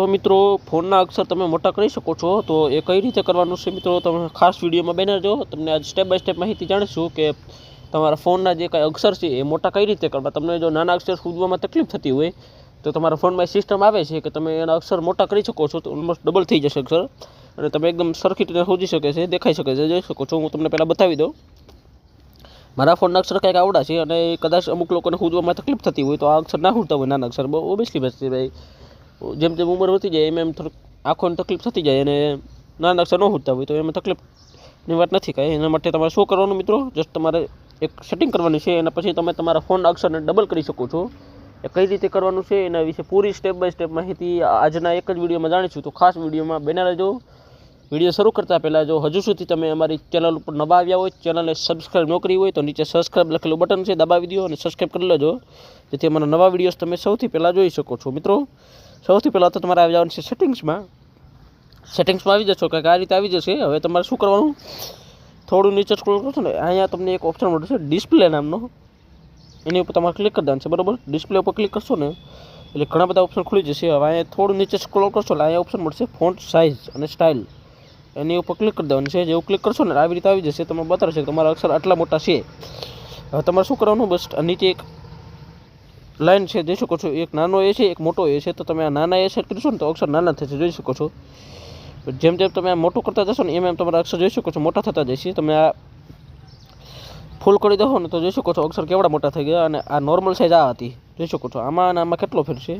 તો મિત્રો, ફોનના અક્ષર તમે મોટા કરી શકો છો. તો એ કઈ રીતે કરવાનું છે મિત્રો? તમે ખાસ વિડીયોમાં બેનર જો તમને આજ સ્ટેપ બાય સ્ટેપ માહિતી જાણીશું કે તમારા ફોનના જે કાંઈ અક્ષર છે એ મોટા કઈ રીતે કરવા. તમને જો નાના અક્ષર શોધવામાં તકલીફ થતી હોય, તો તમારા ફોનમાં સિસ્ટમ આવે છે કે તમે એના અક્ષર મોટા કરી શકો છો, તો ઓલમોસ્ટ ડબલ થઈ જશે અક્ષર. અને તમે એકદમ સરખી રીતે શોધી શકે છે, દેખાઈ શકે છે, જોઈ શકો છો. હું તમને પહેલાં બતાવી દઉં. મારા ફોનના અક્ષર કંઈક આવડા છે અને કદાચ અમુક લોકોને શોધવામાં તકલીફ થતી હોય તો આ અક્ષર ના શોધતા હોય, નાના અક્ષર. બહુ ઓબિયસલી બેસ્ટ ભાઈ. જેમ જેમ ઉંમર વધતી જાય, એમ એમ થોડુંક આંખોને તકલીફ થતી જાય અને નાના અક્ષર ન હોતા હોય તો એમાં તકલીફની વાત નથી કાંઈ. એના માટે તમારે શું કરવાનું મિત્રો? જસ્ટ તમારે એક સેટિંગ કરવાની છે એના પછી તમે તમારા ફોન અક્ષરને ડબલ કરી શકો છો. એ કઈ રીતે કરવાનું છે એના વિશે પૂરી સ્ટેપ બાય સ્ટેપ માહિતી આજના એક જ વિડીયોમાં જાણીશું. તો ખાસ વિડીયોમાં બને રહેજો. વીડિયો શરૂ કરતાં પહેલાં જો હજુ સુધી તમે અમારી ચેનલ ઉપર નવા આવ્યા હોય, ચેનલને સબસ્ક્રાઈબ ન કરી હોય તો નીચે સબસ્ક્રાઈબ લખેલું બટન છે, દબાવી દો અને સબસ્ક્રાઈબ કરી લેજો. જેથી અમારા નવા વિડીયોઝ તમે સૌથી પહેલાં જોઈ શકો છો મિત્રો. સૌથી પહેલાં તો તમારે આવી જવાનું છે સેટિંગ્સમાં સેટિંગ્સમાં આવી જશો કંઈક આ રીતે આવી જશે. હવે તમારે શું કરવાનું? થોડું નીચે સ્ક્રોલ કરશો ને, અહીંયા તમને એક ઓપ્શન મળશે ડિસ્પ્લે નામનો. એની ઉપર તમારે ક્લિક કરી દેવાનું છે, બરાબર? ડિસ્પ્લે ઉપર ક્લિક કરશો ને, એટલે ઘણા બધા ઓપ્શન ખુલી જશે. હવે અહીંયા થોડું નીચે સ્ક્રોલ કરશો એટલે અહીંયા ઓપ્શન મળશે ફોન્ટ સાઇઝ અને સ્ટાઇલ એની ઉપર ક્લિક કરી દેવાનું છે. જેવું ક્લિક કરશો ને, આવી રીતે આવી જશે, તમને બતાવશે કે તમારા અક્ષર આટલા મોટા છે. હવે તમારે શું કરવાનું? બસ નીચે એક લાઈન છે, જોઈ શકો છો. એક નાનો એ છે, એક મોટો એ છે. તો તમે આ નાના એ સેટ કરીશો ને, તો અક્ષર નાના થશે, જોઈ શકો છો. જેમ જેમ તમે આ મોટું કરતા જશો ને, એમ એમ તમારા અક્ષર જોઈ શકો છો, મોટા થતા જશે. તમે આ ફૂલ કરી દો ને, તો જોઈ શકો છો અક્ષર કેવડા મોટા થઈ ગયા અને આ નોર્મલ સાઇઝ આ હતી. જોઈ શકો છો, આમાં અને આમાં કેટલો ફેર છે?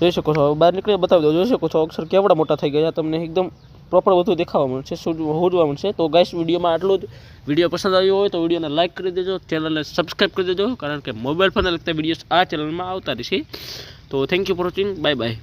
જોઈ શકો છો બહાર નીકળીને બતાવી દો જોઈ શકો છો, અક્ષર કેવડા મોટા થઈ ગયા તમને એકદમ પ્રોપર વધુ દેખાવા મળશે હોજવા મળશે તો ગાઈસ વિડીયોમાં આટલું જ. વીડિયો પસંદ આવ્યો હોય તો વિડીયોને લાઇક કરી દેજો ચેનલને સબસ્ક્રાઈબ કરી દેજો, કારણ કે મોબાઈલ ફોનને લગતા વિડીયોઝ આ ચેનલમાં આવતા રહેશે. તો thank you for watching bye bye